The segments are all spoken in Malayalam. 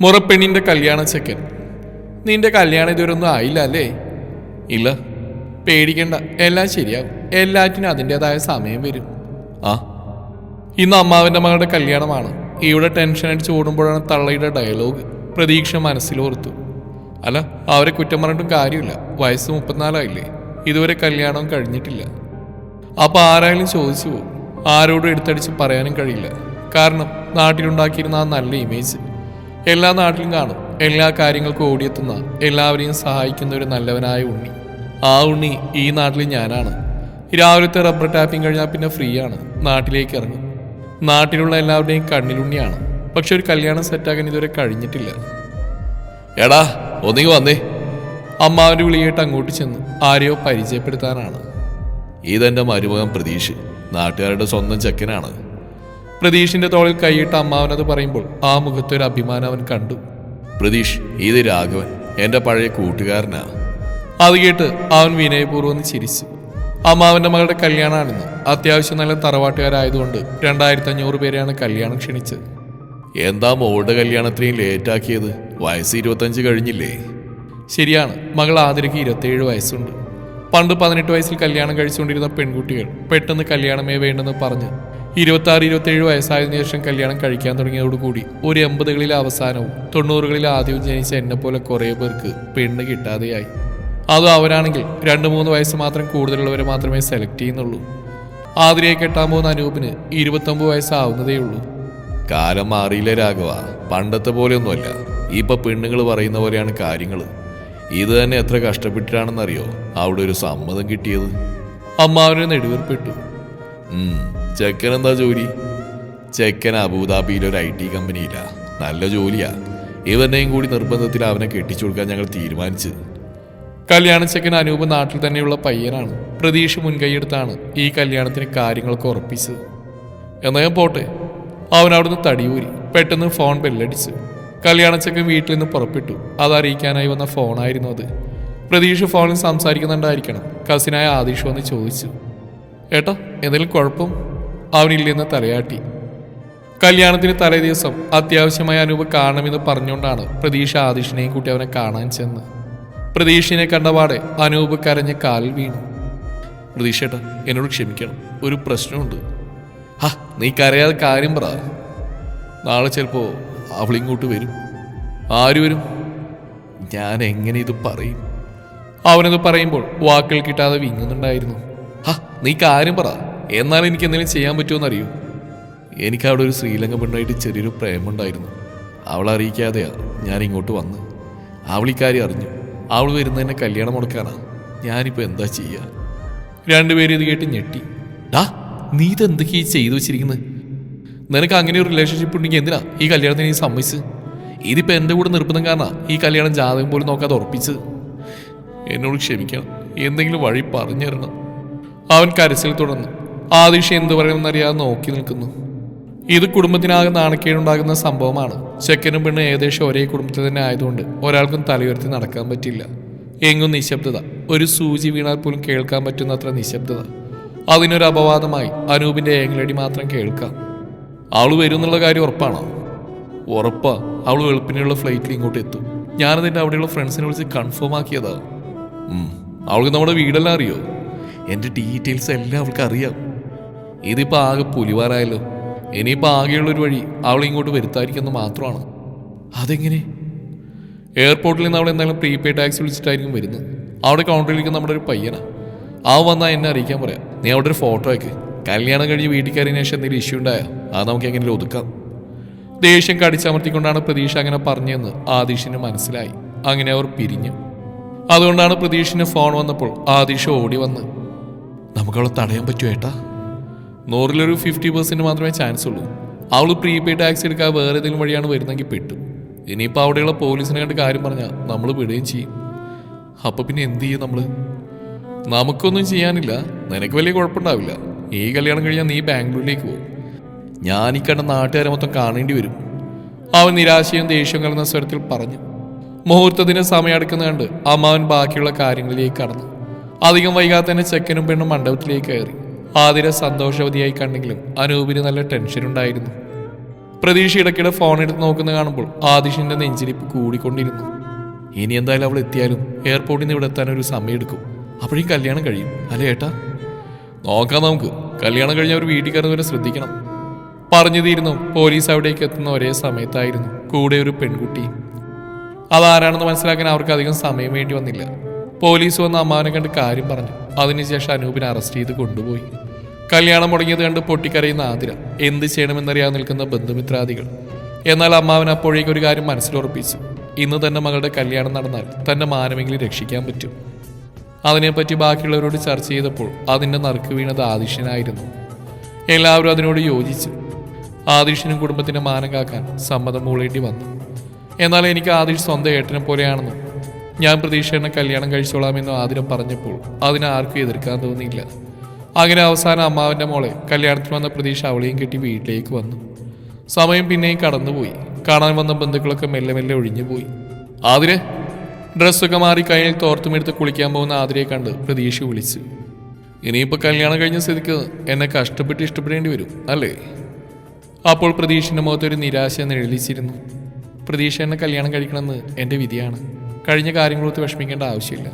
മുറപ്പെണ്ണിന്റെ കല്യാണ ചെക്കൻ. നിന്റെ കല്യാണം ഇതുവരൊന്നും ആയില്ല അല്ലേ? ഇല്ല. പേടിക്കണ്ട. എല്ലാം ശരിയാവും. എല്ലാറ്റിനും അതിന്റെതായ സമയം വരും. ആ. ഇന്ന് അമ്മാവിന്റെ മകളുടെ കല്യാണമാണ്. ഇവിടെ ടെൻഷൻ അടിച്ച് ഓടുമ്പോഴാണ് തള്ളയുടെ ഡയലോഗ് പ്രതീക്ഷ മനസ്സിലോർത്തു അല്ല അവരെ കുറ്റം പറഞ്ഞിട്ടും കാര്യമില്ല. വയസ്സ് മുപ്പത്തിനാലായില്ലേ? ഇതുവരെ കല്യാണവും കഴിഞ്ഞിട്ടില്ല. അപ്പോൾ ആരായാലും ചോദിച്ചു പോകും. ആരോടും എടുത്തടിച്ച് പറയാനും കഴിയില്ല. കാരണം നാട്ടിലുണ്ടാക്കിയിരുന്ന ആ നല്ല ഇമേജ് എല്ലാ നാട്ടിലും കാണും. എല്ലാ കാര്യങ്ങൾക്കും ഓടിയെത്തുന്ന എല്ലാവരെയും സഹായിക്കുന്ന ഒരു നല്ലവനായ ഉണ്ണി. ആ ഉണ്ണി ഈ നാട്ടിൽ ഞാനാണ്. രാവിലത്തെ റബ്ബർ ടാപ്പിംഗ് കഴിഞ്ഞാൽ പിന്നെ ഫ്രീ ആണ്. നാട്ടിലേക്ക് ഇറങ്ങും. നാട്ടിലുള്ള എല്ലാവരുടെയും കണ്ണിലുണ്ണിയാണ് പക്ഷെ ഒരു കല്യാണം സെറ്റാക്കാൻ ഇതുവരെ കഴിഞ്ഞിട്ടില്ല. എടാ ഒന്നിങ്ങ് വന്നേ. അമ്മാവന്റെ വിളിയായിട്ട് അങ്ങോട്ട് ചെന്ന് ആരെയോ പരിചയപ്പെടുത്താനാണ്. ഇതെന്റെ മരുമകൻ പ്രതീഷ്. നാട്ടുകാരുടെ സ്വന്തം ചെക്കനാണ്. പ്രതീഷിന്റെ തോളിൽ കൈയിട്ട് അമ്മാവനത് പറയുമ്പോൾ ആ മുഖത്തൊരു അഭിമാനം അവൻ കണ്ടു. പ്രതീഷ് ഇത് രാഘവൻ എന്റെ പഴയ കൂട്ടുകാരനാ. അത് കേട്ട് അവൻ വിനയപൂർവം ചിരിച്ചു. അമ്മാവന്റെ മകളുടെ കല്യാണമാണെന്ന് അത്യാവശ്യം നല്ല തറവാട്ടുകാരായതുകൊണ്ട് രണ്ടായിരത്തി അഞ്ഞൂറ് പേരെയാണ് കല്യാണം ക്ഷണിച്ചത്. എന്താ മോളുടെ കല്യാണത്തിനെയും ലേറ്റാക്കിയത് വയസ്സ് ഇരുപത്തഞ്ച് കഴിഞ്ഞില്ലേ? ശരിയാണ് മകൾ ആതിരയ്ക്ക് ഇരുപത്തേഴ് വയസ്സുണ്ട്. പണ്ട് പതിനെട്ട് വയസ്സിൽ കല്യാണം കഴിച്ചുകൊണ്ടിരുന്ന പെൺകുട്ടികൾ പെട്ടെന്ന് കല്യാണമേ വേണ്ടെന്ന് പറഞ്ഞ് ഇരുപത്തി ആറ് ഇരുപത്തേഴ് വയസ്സായതിനു ശേഷം കല്യാണം കഴിക്കാൻ തുടങ്ങിയതോടുകൂടി ഒരു എൺപതുകളിലെ അവസാനവും തൊണ്ണൂറുകളിലെ ആദ്യവും ജനിച്ച എന്നെ പോലെ കുറേ പേർക്ക് പെണ്ണ് കിട്ടാതെയായി. അതും അവരാണെങ്കിൽ രണ്ട് മൂന്ന് വയസ്സ് മാത്രം കൂടുതലുള്ളവരെ മാത്രമേ സെലക്ട് ചെയ്യുന്നുള്ളൂ. ആതിരയെ കെട്ടാൻ പോകുന്ന അനൂപിന് ഇരുപത്തൊമ്പത് വയസ്സാവുന്നതേ ഉള്ളൂ. കാലം മാറിയില്ല രാഘവ? പണ്ടത്തെ പോലെയൊന്നുമല്ല. ഇപ്പൊ പെണ്ണുങ്ങൾ പറയുന്ന പോലെയാണ് കാര്യങ്ങൾ ഇത് തന്നെ എത്ര കഷ്ടപ്പെട്ടിട്ടാണെന്നറിയോ? അവിടെ ഒരു സമ്മതം കിട്ടിയത്. അമ്മാവനെ നെടുവേർപ്പെട്ടു. ചെക്കൻ എന്താ ജോലി? ചെക്കൻ അബുദാബിയിലെ ഒരു ഐ ടി കമ്പനിയിലാ. നല്ല ജോലിയാ. ഇവരുടെയും കൂടി നിർബന്ധത്തിൽ അവനെ കെട്ടിച്ചു കൊടുക്കാൻ ഞങ്ങൾ തീരുമാനിച്ചു. കല്യാണ ചെക്കൻ അനൂപ് നാട്ടിൽ തന്നെയുള്ള പയ്യനാണ്. പ്രതീക്ഷ മുൻകൈയെടുത്താണ് ഈ കല്യാണത്തിന് കാര്യങ്ങളൊക്കെ ഉറപ്പിച്ചത്. എന്നാ ഞാൻ പോട്ടെ. അവൻ അവിടുന്ന് തടിയൂരി പെട്ടെന്ന് ഫോൺ ബെല്ലടിച്ചു. കല്യാണച്ചക്കൻ വീട്ടിൽ നിന്ന് പുറപ്പെട്ടു. അതറിയിക്കാനായി വന്ന ഫോണായിരുന്നു അത്. പ്രതീക്ഷ ഫോണിൽ സംസാരിക്കുന്നുണ്ടായിരിക്കണം. കസിനായ ആദിഷ് വന്ന് ചോദിച്ചു. ഏട്ടാ എന്തെങ്കിലും കുഴപ്പം അവനില്ലെന്ന് തലയാട്ടി. കല്യാണത്തിന് തലേ ദിവസം അത്യാവശ്യമായ അനൂപ് കാണണമെന്ന് പറഞ്ഞുകൊണ്ടാണ് പ്രതീക്ഷ ആദിഷിനെയും കൂട്ടി അവനെ കാണാൻ ചെന്ന്. പ്രതീക്ഷിനെ കണ്ടപാടെ അനൂപ് കരഞ്ഞ് കാലിൽ വീണു. പ്രതീക്ഷേട്ടാ എന്നോട് ക്ഷമിക്കണം. ഒരു പ്രശ്നമുണ്ട്. ഹാ നീ കരയാതെ കാര്യം പറ. നാളെ ചിലപ്പോ അവളിങ്ങോട്ട് വരും. ആര് വരും? ഞാൻ എങ്ങനെ ഇത് പറയും? അവനത് പറയുമ്പോൾ വാക്കുകൾ കിട്ടാതെ വിങ്ങുന്നുണ്ടായിരുന്നു. ഹാ നീ കാര്യം പറ. എന്നാൽ എനിക്ക് എന്തെങ്കിലും ചെയ്യാൻ പറ്റുമെന്ന് അറിയൂ എനിക്ക് അവിടെ ഒരു ശ്രീലങ്ക പെണ്ണായിട്ട് ചെറിയൊരു പ്രേമുണ്ടായിരുന്നു. അവളെ അറിയിക്കാതെയാ ഞാൻ ഇങ്ങോട്ട് വന്ന്. അവളിക്കാര്യം അറിഞ്ഞു. അവൾ വരുന്നതിനെ കല്യാണം മുടക്കാനാ ഞാനിപ്പോൾ എന്താ ചെയ്യുക രണ്ടുപേരും ഇത് കേട്ട് ഞെട്ടി. ഡാ നീ ഇത് എന്തൊക്കെയാ ഈ ചെയ്തു വെച്ചിരിക്കുന്നത് നിനക്ക് അങ്ങനെ ഒരു റിലേഷൻഷിപ്പ് ഉണ്ടെങ്കിൽ എന്തിനാ ഈ കല്യാണത്തിന് നീ സമ്മതിച്ച് ഇതിപ്പോൾ എന്റെ കൂടെ നിർബന്ധം കാരണം ഈ കല്യാണം ജാതകം പോലും നോക്കാതെ ഉറപ്പിച്ച് എന്നോട് ക്ഷമിക്കണം. എന്തെങ്കിലും വഴി പറഞ്ഞു തരണം അവൻ കരച്ചിൽ തുടർന്നു. ആദിഷ എന്തു പറയുമെന്നറിയാതെ നോക്കി നിൽക്കുന്നു. ഇത് കുടുംബത്തിനാകെ നാണക്കേടുണ്ടാകുന്ന സംഭവമാണ്. ചെക്കനും പെണ്ണും ഏകദേശം ഒരേ കുടുംബത്തിൽ തന്നെ ആയതുകൊണ്ട് ഒരാൾക്കും തലയുയർത്തി നടക്കാൻ പറ്റില്ല. എങ്ങും നിശബ്ദത. ഒരു സൂചി വീണാൽ പോലും കേൾക്കാൻ പറ്റുന്നത്ര നിശബ്ദത. അതിനൊരു അപവാദമായി അനൂപിന്റെ ഏങ്ങലടി മാത്രം കേൾക്കാം. അവൾ വരും എന്നുള്ള കാര്യം ഉറപ്പാണോ? ഉറപ്പാ. അവൾ വെളുപ്പിനുള്ള ഫ്ലൈറ്റിൽ ഇങ്ങോട്ട് എത്തും. ഞാനതിന്റെ അവിടെയുള്ള ഫ്രണ്ട്സിനെ വിളിച്ച് കൺഫേം ആക്കിയതാ. അവൾക്ക് നമ്മുടെ വീടെല്ലാം അറിയോ? എന്റെ ഡീറ്റെയിൽസ് എല്ലാം അവൾക്ക് അറിയാം ഇതിപ്പോൾ ആകെ പുലിവാറായല്ലോ. ഇനിയിപ്പോൾ ആകെയുള്ളൊരു വഴി അവളെ ഇങ്ങോട്ട് വരുത്താതിരിക്കുന്നത് മാത്രമാണ്. അതെങ്ങനെ? എയർപോർട്ടിൽ നിന്ന് അവൾ എന്തായാലും പ്രീപെയ്ഡ് ടാക്സി വിളിച്ചിട്ടായിരിക്കും വരുന്നത്. അവിടെ കൗണ്ടറിലിരിക്കുന്ന നമ്മുടെ ഒരു പയ്യനാ. ആ വന്നാൽ എന്നെ അറിയിക്കാൻ പറയാം. നീ അവിടെ ഒരു ഫോട്ടോ അയക്ക്. കല്യാണം കഴിഞ്ഞ് വീട്ടിൽ ശേഷം എന്തെങ്കിലും ഇഷ്യൂ ഉണ്ടായോ അത് നമുക്ക് എങ്ങനെ ഒതുക്കാം. ദേഷ്യം കടിച്ചമർത്തിക്കൊണ്ടാണ് പ്രതീക്ഷ അങ്ങനെ പറഞ്ഞതെന്ന് ആദീഷിന് മനസ്സിലായി. അങ്ങനെ അവർ പിരിഞ്ഞു. അതുകൊണ്ടാണ് പ്രതീഷിന് ഫോൺ വന്നപ്പോൾ ആദീഷ് ഓടി വന്ന് നമുക്കവളെ തടയാൻ പറ്റുമോ ഏട്ടാ? നൂറിലൊരു ഫിഫ്റ്റി പെർസെന്റ് മാത്രമേ ചാൻസ് ഉള്ളൂ. അവൾ പ്രീപെയ്ഡ് ടാക്സി എടുക്കാൻ വേറെ ഏതെങ്കിലും വഴിയാണ് വരുന്നെങ്കിൽ പെട്ടു. ഇനിയിപ്പോൾ അവിടെയുള്ള പോലീസിനെ കണ്ട് കാര്യം പറഞ്ഞാൽ നമ്മൾ വിടുകയും ചെയ്യും. അപ്പൊ പിന്നെ എന്ത് ചെയ്യും നമ്മൾ നമുക്കൊന്നും ചെയ്യാനില്ല. നിനക്ക് വലിയ കുഴപ്പമുണ്ടാവില്ല. ഈ കല്യാണം കഴിഞ്ഞാൽ നീ ബാംഗ്ലൂരിലേക്ക് പോകും. ഞാൻ ഈ കണ്ട നാട്ടുകാരെ മൊത്തം കാണേണ്ടി വരും. അവൻ നിരാശയും ദേഷ്യവും കലർന്ന സ്വരത്തിൽ പറഞ്ഞു. മുഹൂർത്തത്തിന് സമയം അടുക്കുന്ന കണ്ട് അമ്മാവൻ ബാക്കിയുള്ള കാര്യങ്ങളിലേക്ക് കടന്നു. അധികം വൈകാതെ തന്നെ ചെക്കനും പെണ്ണും മണ്ഡപത്തിലേക്ക് കയറി. ആതിര സന്തോഷവതിയായി കണ്ടെങ്കിലും അനൂപിന് നല്ല ടെൻഷൻ ഉണ്ടായിരുന്നു. പ്രതീക്ഷ ഇടയ്ക്കിടെ ഫോൺ എടുത്ത് നോക്കുന്ന കാണുമ്പോൾ ആദിഷിന്റെ നെഞ്ചിരിപ്പ് കൂടിക്കൊണ്ടിരുന്നു. ഇനി എന്തായാലും അവൾ എത്തിയാലും എയർപോർട്ടിൽ നിന്ന് ഇവിടെ എത്താൻ ഒരു സമയം എടുക്കും. അപ്പോഴേക്കും കല്യാണം കഴിയും അല്ലേ ഏട്ടാ? നോക്കാം നമുക്ക്. കല്യാണം കഴിഞ്ഞ അവർ വീട്ടിൽ കയറുന്നവരെ ശ്രദ്ധിക്കണം. പറഞ്ഞു തീരുന്നു പോലീസ് അവിടേക്ക് എത്തുന്ന ഒരേ സമയത്തായിരുന്നു കൂടെ ഒരു പെൺകുട്ടി. അതാരാണെന്ന് മനസ്സിലാക്കാൻ അവർക്ക് അധികം സമയം വേണ്ടി വന്നില്ല. പോലീസ് വന്ന് അമ്മാവനെ കണ്ട് കാര്യം പറഞ്ഞു. അതിനുശേഷം അനൂപിനെ അറസ്റ്റ് ചെയ്ത് കൊണ്ടുപോയി. കല്യാണം മുടങ്ങിയത് കണ്ട് പൊട്ടിക്കരയുന്ന ആതിര എന്ത് ചെയ്യണമെന്നറിയാതെ നിൽക്കുന്ന ബന്ധുമിത്രാദികൾ. എന്നാൽ അമ്മാവൻ അപ്പോഴേക്കും ഒരു കാര്യം മനസ്സിലുറപ്പിച്ചു. ഇന്ന് തന്നെ മകളുടെ കല്യാണം നടന്നാൽ തന്റെ മാനമെങ്കിലും രക്ഷിക്കാൻ പറ്റും. അതിനെപ്പറ്റി ബാക്കിയുള്ളവരോട് ചർച്ച ചെയ്തപ്പോൾ അതിന്റെ നറുക്ക് വീണത് ആദിഷ്യനായിരുന്നു. എല്ലാവരും അതിനോട് യോജിച്ചു. ആദിഷ്യനും കുടുംബത്തിന്റെ മാനം കാക്കാൻ സമ്മതം മൂളേണ്ടി വന്നു. എന്നാൽ എനിക്ക് ആദിഷ് സ്വന്തം ഏട്ടനെ പോലെയാണെന്നും ഞാൻ പ്രതീക്ഷ കല്യാണം കഴിച്ചോളാമെന്നും ആതിരം പറഞ്ഞപ്പോൾ അതിനാർക്കും എതിർക്കാൻ തോന്നിയില്ല. അങ്ങനെ അവസാനം അമ്മാവന്റെ മോളെ കല്യാണത്തിന് വന്ന പ്രതീക്ഷ അവളെയും കെട്ടി വീട്ടിലേക്ക് വന്നു. സമയം പിന്നെയും കടന്നുപോയി. കാണാൻ വന്ന ബന്ധുക്കളൊക്കെ മെല്ലെ മെല്ലെ ഒഴിഞ്ഞുപോയി ആതിരെ ഡ്രസ്സൊക്കെ മാറി കയ്യിൽ തോർത്തുമെടുത്ത് കുളിക്കാൻ പോകുന്ന ആതിരയെ കണ്ട് പ്രതീക്ഷ വിളിച്ചു. ഇനിയിപ്പോൾ കല്യാണം കഴിഞ്ഞ സ്ഥിതിക്ക് എന്നെ കഷ്ടപ്പെട്ട് ഇഷ്ടപ്പെടേണ്ടി വരും അല്ലേ? അപ്പോൾ പ്രതീക്ഷന്റെ മുഖത്തൊരു നിരാശ നിഴലിച്ചിരുന്നു പ്രതീക്ഷ എന്നെ കല്യാണം കഴിക്കണമെന്ന് എന്റെ വിധിയാണ്. കഴിഞ്ഞ കാര്യങ്ങളൊത്ത് വിഷമിക്കേണ്ട ആവശ്യമില്ല.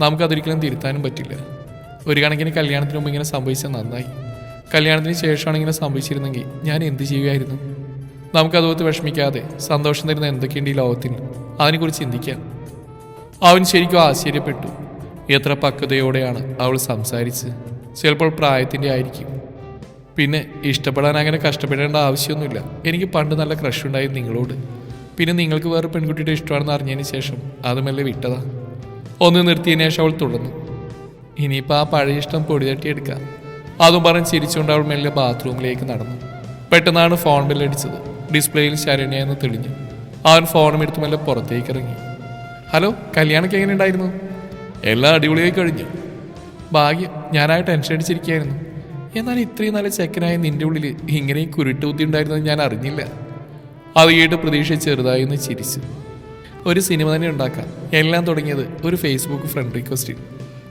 നമുക്കതൊരിക്കലും തിരുത്താനും പറ്റില്ല. ഒരു കണക്കിന് കല്യാണത്തിന് മുമ്പ് ഇങ്ങനെ സംഭവിച്ചത് നന്നായി. കല്യാണത്തിന് ശേഷമാണ് ഇങ്ങനെ സംഭവിച്ചിരുന്നെങ്കിൽ ഞാൻ എന്ത് ചെയ്യുമായിരുന്നു? നമുക്കതുപോലത്ത് വിഷമിക്കാതെ സന്തോഷം തരുന്ന എന്തൊക്കെയുണ്ട് ഈ ലോകത്തിന് അതിനെക്കുറിച്ച് ചിന്തിക്കാം. അവൻ ശരിക്കും ആശ്ചര്യപ്പെട്ടു. എത്ര പക്വതയോടെയാണ് അവൾ സംസാരിച്ച് ചിലപ്പോൾ പ്രായത്തിന്റെ ആയിരിക്കും. പിന്നെ ഇഷ്ടപ്പെടാൻ അങ്ങനെ കഷ്ടപ്പെടേണ്ട ആവശ്യമൊന്നുമില്ല. എനിക്ക് പണ്ട് നല്ല ക്രഷ് ഉണ്ടായി നിങ്ങളോട്. പിന്നെ നിങ്ങൾക്ക് വേറെ പെൺകുട്ടിയുടെ ഇഷ്ടമാണെന്ന് അറിഞ്ഞതിന് ശേഷം അത് മെല്ലെ വിട്ടതാ? ഒന്ന് നിർത്തിയതിനു ശേഷം അവൾ തുടർന്നു. ഇനിയിപ്പോൾ ആ പഴയ ഇഷ്ടം പൊടി തട്ടിയെടുക്കാം അതും പറഞ്ഞ് ചിരിച്ചുകൊണ്ട് അവൾ മെല്ലെ ബാത്റൂമിലേക്ക് നടന്നു. പെട്ടെന്നാണ് ഫോൺ ബില്ലടിച്ചത് ഡിസ്പ്ലേയിൽ ശരണ്യെന്ന് തെളിഞ്ഞു. അവൻ ഫോണും എടുത്ത് മെല്ലെ പുറത്തേക്ക് ഇറങ്ങി ഹലോ കല്യാണമൊക്കെ എങ്ങനെ ഉണ്ടായിരുന്നു? എല്ലാം അടിപൊളിയായി കഴിഞ്ഞു. ഭാഗ്യം ഞാനായി ടെൻഷൻ അടിച്ചിരിക്കുകയായിരുന്നു. എന്നാൽ ഇത്രയും നല്ല ചെക്കനായ നിന്റെ ഉള്ളിൽ ഇങ്ങനെയും കുരുട്ട് ബുദ്ധി ഉണ്ടായിരുന്നത് ഞാൻ അറിഞ്ഞില്ല. അത് കേട്ട് പ്രതീക്ഷ ചെറുതായി ഒന്ന് ചിരിച്ചു. ഒരു സിനിമ തന്നെ ഉണ്ടാക്കാം. എല്ലാം തുടങ്ങിയത് ഒരു ഫേസ്ബുക്ക് ഫ്രണ്ട് റിക്വസ്റ്റിൽ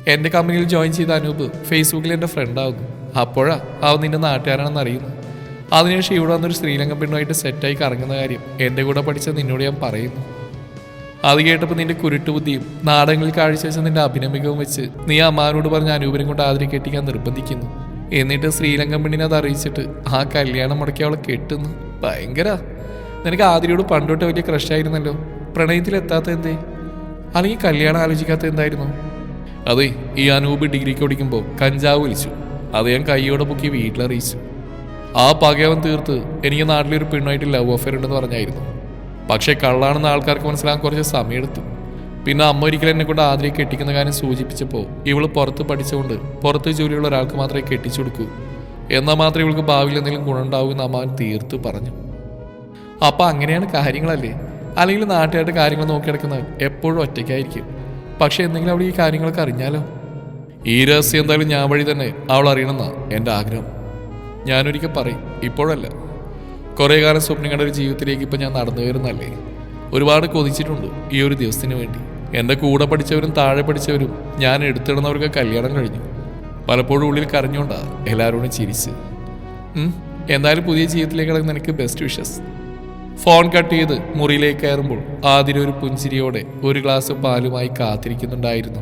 എന്റെ കമ്പനിയിൽ ജോയിൻ ചെയ്ത അനൂപ് ഫേസ്ബുക്കിൽ എന്റെ ഫ്രണ്ടാവുന്നു അപ്പോഴാ അവൻ നിന്റെ നാട്ടുകാരാണെന്ന് അറിയുന്നു അതിനുശേഷം ഇവിടെ വന്നൊരു ശ്രീലങ്കൻ പെണ്ണുമായിട്ട് സെറ്റായി കറങ്ങുന്ന കാര്യം എന്റെ കൂടെ പഠിച്ച നിന്നോട് ഞാൻ പറയുന്നു. അത് കേട്ടപ്പോൾ നിന്റെ കുരുട്ടുബുദ്ധിയും നാടകങ്ങളിൽ കാഴ്ചവെച്ച നിന്റെ അഭിനമികവും വെച്ച് നീ അമ്മാനോട് പറഞ്ഞ അനൂപിനെ കൊണ്ട് ആതിരി കെട്ടിക്കാൻ നിർബന്ധിക്കുന്നു. എന്നിട്ട് ശ്രീലങ്കൻ പെണ്ണിനെ അത് അറിയിച്ചിട്ട് ആ കല്യാണം മുടക്കി അവളെ കെട്ടുന്നു. ഭയങ്കര. നിനക്ക് ആതിരയോട് പണ്ടോട്ട് വലിയ ക്രഷായിരുന്നല്ലോ പ്രണയത്തിൽ എത്താത്ത എന്തേ? അല്ലെങ്കിൽ കല്യാണം ആലോചിക്കാത്ത എന്തായിരുന്നു? അതെ ഈ അനൂപ് ഡിഗ്രിക്ക് ഓടിക്കുമ്പോൾ കഞ്ചാവ് വലിച്ചു അത് ഞാൻ കൈയോടെ പൊക്കി വീട്ടിലറിയിച്ചു ആ പകയവൻ തീർത്ത് എനിക്ക് നാട്ടിലൊരു പെണ്ണായിട്ട് ലവ് അഫെയർ ഉണ്ടെന്ന് പറഞ്ഞായിരുന്നു. പക്ഷേ കള്ളാണെന്ന് ആൾക്കാർക്ക് മനസ്സിലാകാൻ കുറച്ച് സമയമെടുത്തു പിന്നെ അമ്മ ഒരിക്കലും എന്നെ കൊണ്ട് ആദ്യം കെട്ടിക്കുന്ന കാര്യം സൂചിപ്പിച്ചപ്പോൾ ഇവൾ പുറത്ത് പഠിച്ചുകൊണ്ട് പുറത്ത് ജോലിയുള്ള ഒരാൾക്ക് മാത്രമേ കെട്ടിച്ചു കൊടുക്കൂ. എന്നാൽ മാത്രമേ ഇവൾക്ക് ഭാവിയിൽ എന്തെങ്കിലും ഗുണമുണ്ടാവൂ എന്ന് അമ്മാവൻ തീർത്ത് പറഞ്ഞു. അപ്പം അങ്ങനെയാണ് കാര്യങ്ങളല്ലേ? അല്ലെങ്കിൽ നാട്ടുകാരുടെ കാര്യങ്ങൾ നോക്കി നടക്കുന്നവൻ എപ്പോഴും ഒറ്റയ്ക്കായിരിക്കും. പക്ഷെ എന്തെങ്കിലും അവൾ ഈ കാര്യങ്ങളൊക്കെ അറിഞ്ഞാലോ? ഈ രഹസ്യം എന്തായാലും ഞാൻ വഴി തന്നെ അവൾ അറിയണമെന്നാ എന്റെ ആഗ്രഹം. ഞാനൊരിക്കൽ പറയും ഇപ്പോഴല്ല. കുറേ കാലം സ്വപ്നം കണ്ട ഒരു ജീവിതത്തിലേക്ക് ഇപ്പം ഞാൻ നടന്നു കയറുന്നല്ലേ ഒരുപാട് കൊതിച്ചിട്ടുണ്ട് ഈ ഒരു ദിവസത്തിന് വേണ്ടി. എന്റെ കൂടെ പഠിച്ചവരും താഴെ പഠിച്ചവരും ഞാൻ എടുത്തിടുന്നവർക്ക് കല്യാണം കഴിഞ്ഞു. പലപ്പോഴും ഉള്ളിൽ കരഞ്ഞുകൊണ്ടാണ് എല്ലാവരോടും ചിരിച്ച്. എന്തായാലും പുതിയ ജീവിതത്തിലേക്ക് കിടക്കുന്ന എനിക്ക് ബെസ്റ്റ് വിഷസ് ഫോൺ കട്ട് ചെയ്ത് മുറിയിലേക്ക് കയറുമ്പോൾ ആതിരൊരു പുഞ്ചിരിയോടെ ഒരു ഗ്ലാസ് പാലുമായി കാത്തിരിക്കുന്നുണ്ടായിരുന്നു.